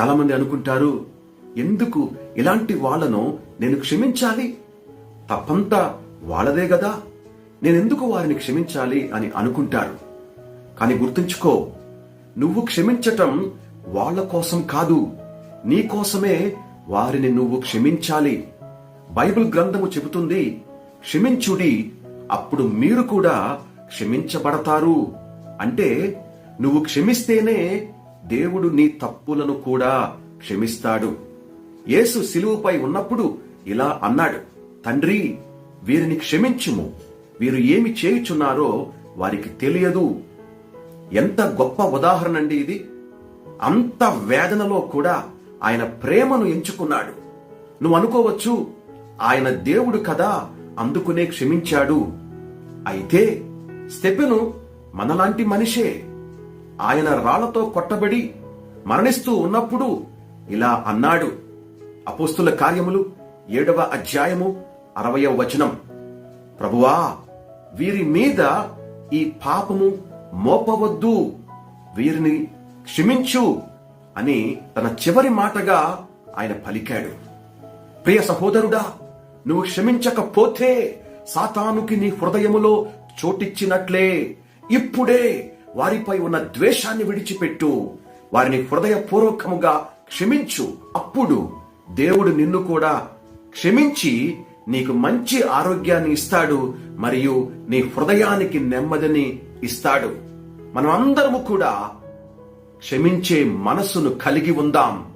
చాలా మంది అనుకుంటారు ఎందుకు ఇలాంటి వాళ్ళను నేను క్షమించాలి? తప్పంతా వాళ్ళదే కదా నేనెందుకు వారిని క్షమించాలి అని అనుకుంటారు? కానీ గుర్తుంచుకో నువ్వు క్షమించటం వాళ్ళ కోసం కాదు. నీ కోసమే వారిని నువ్వు క్షమించాలి. బైబిల్ గ్రంథము చెబుతుంది క్షమించుడి అప్పుడు మీరు కూడా క్షమించబడతారు. అంటే నువ్వు క్షమిస్తేనే దేవుడు నీ తప్పులను కూడా క్షమిస్తాడు. యేసు శిలువుపై ఉన్నప్పుడు ఇలా అన్నాడు తండ్రి వీరిని క్షమించుము. వీరు ఏమి చేయుచున్నారో వారికి తెలియదు. ఎంత గొప్ప ఉదాహరణ అండి ఇది. అంత వేదనలో కూడా ఆయన ప్రేమను ఎంచుకున్నాడు. నువ్వు అనుకోవచ్చు ఆయన దేవుడు కదా అందుకునే క్షమించాడు. అయితే స్టెపెను మనలాంటి మనిషే ఆయన రాళ్ళతో కొట్టబడి మరణిస్తూ ఉన్నప్పుడు ఇలా అన్నాడు. అపోస్తుల కార్యములు ఏడవ అధ్యాయము అరవయవ వచనం. ప్రభువా వీరి మీద ఈ పాపము మోపవద్దు వీరిని క్షమించు అని తన చివరి మాటగా ఆయన పలికాడు. ప్రియ సహోదరుడా నువ్వు క్షమించకపోతే సాతానుకి నీ హృదయములో చోటిచ్చినట్లే. ఇప్పుడే వారిపై ఉన్న ద్వేషాన్ని విడిచిపెట్టు. వారిని హృదయపూర్వకముగా క్షమించు. అప్పుడు దేవుడు నిన్ను కూడా క్షమించి నీకు మంచి ఆరోగ్యాన్ని ఇస్తాడు మరియు నీ హృదయానికి నెమ్మదిని ఇస్తాడు. మనం అందరము కూడా క్షమించే మనసును కలిగి ఉందాం.